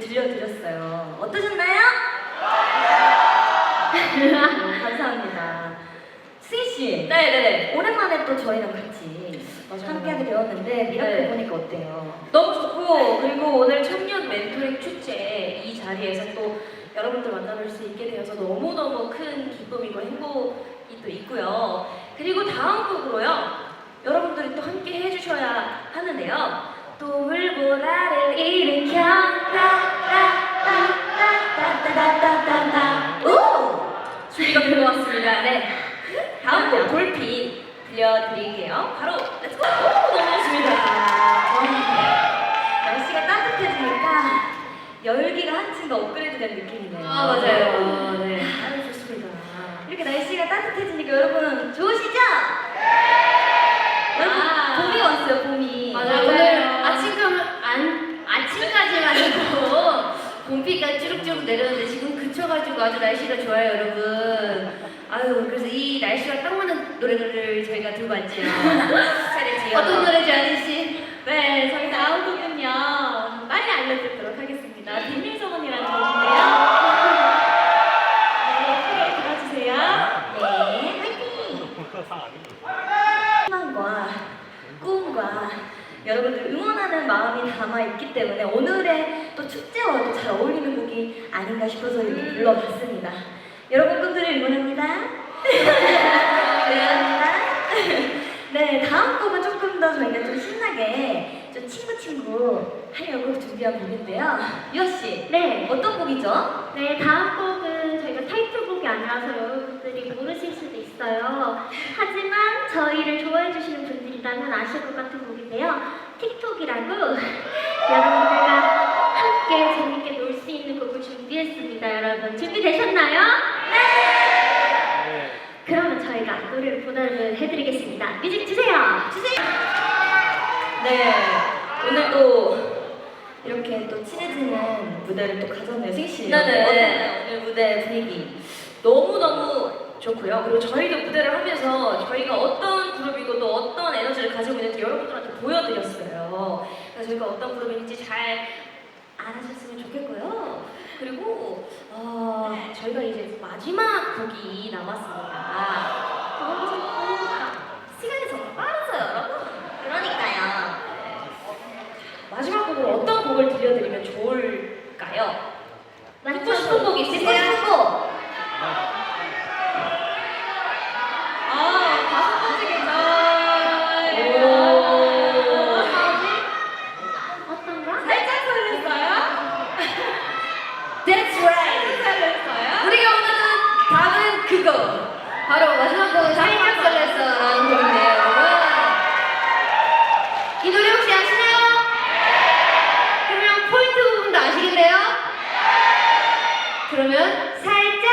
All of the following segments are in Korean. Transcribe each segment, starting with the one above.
들려드렸어요. 어떠셨나요? 감사합니다. 승희 씨, 네네네. 오랜만에 또 저희랑 같이 맞아요. 함께하게 되었는데 미라클 네. 보니까 어때요? 너무 좋고 그리고 오늘 청년 멘토링 축제 이 자리에서 또 여러분들 만나뵐 수 있게 되어서 너무너무 큰 기쁨이고 행복이 또 있고요. 그리고 다음 곡으로요. 여러분들이 또 함께 해주셔야 하는데요. 또 물보라를 일으 들려드릴게요. 바로 렛츠고! 오, 너무 좋습니다. 와, 날씨가 따뜻해지니까 열기가 한층 더 업그레이드된 느낌이네요. 아, 맞아요. 네. 아유 좋습니다. 이렇게 날씨가 따뜻해지니까 여러분 좋으시죠? 여러분 아. 봄이 왔어요 봄이. 맞아요. 맞아요. 오늘 아침까지 안 아침까지만 해도 봄비가 쭈룩쭈룩 내렸는데 지금 그쳐가지고 아주 날씨가 좋아요, 여러분. 아유, 그래서 이 날씨와 딱 맞는 노래를 저희가 들고 왔지요. 차례지요. 어떤 노래죠, 아저씨? 네, 저희 다음 곡은요. 빨리 알려드리도록 하겠습니다. 비밀 소문이라는 곡인데요. 네, 크게 들어주세요. 네, 화이팅! 희망과 꿈과 여러분들 응원하는 마음이 담아 있기 때문에 오늘의 또 축제와도 잘 어울리는 곡이 아닌가 싶어서 이렇게 불러봤습니다. 여러분 꿈들을 응원합니다. 응원합니다. 네, 다음 곡은 조금 더 저희가 좀 신나게 좀 친구 친구 하려고 준비한 곡인데요. 유아 씨, 네. 어떤 곡이죠? 네, 다음 곡은 저희가 타이틀곡이 아니라서 여러분들이 모르실 수도 있어요. 하지만 저희를 좋아해 주시는 분들이라면 아실 것 같은 곡인데요. 틱톡이라고 여러분들과 함께 재밌게 놀 수 있는 곡을 준비했습니다. 여러분 준비되셨나요? 네. 그러면 저희가 노래를 보답을 해드리겠습니다. 뮤직 주세요. 주세요. 네, 오늘 또 이렇게 또 친해지는 무대를 또 가졌네요, 승희 씨. 네네. 어땠나요? 오늘 무대 분위기. 너무너무 좋고요. 그리고 저희도 무대를 하면서 저희가 어떤 그룹이고 또 어떤 에너지를 가지고 있는지 여러분들한테 보여드렸어요. 그래서 저희가 어떤 그룹인지 잘 알아주셨으면 좋겠고요. 그리고 어, 저희가 이제 마지막 곡이 남았습니다. 어, 시간이 정말 빠르죠, 여러분? 그러니까요. 마지막 곡으로 어떤 곡을 들려드리면 좋을까요? 듣고 싶은 곡 듣고 있으세요? 싶은 곡. 아, 다섯 번째 계절. 오. 어떤가? 살짝 설렜어요? That's right. 살짝 설렜어요? 우리가 오늘은 답은 그거. 곡은 살짝 설렜어라는 곡인데요, 여러분. 이 노래 혹시 아시나요? 그러면 포인트 부분도 아시겠네요? 그러면 살짝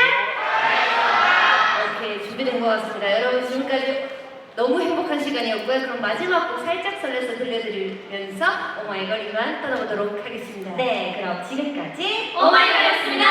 오케이 준비된 것 같습니다. 여러분 지금까지 너무 행복한 시간이었고요. 그럼 마지막 곡 살짝 설레서 들려드리면서 오마이걸 이만 떠나보도록 하겠습니다. 네, 그럼 지금까지 오마이걸이었습니다.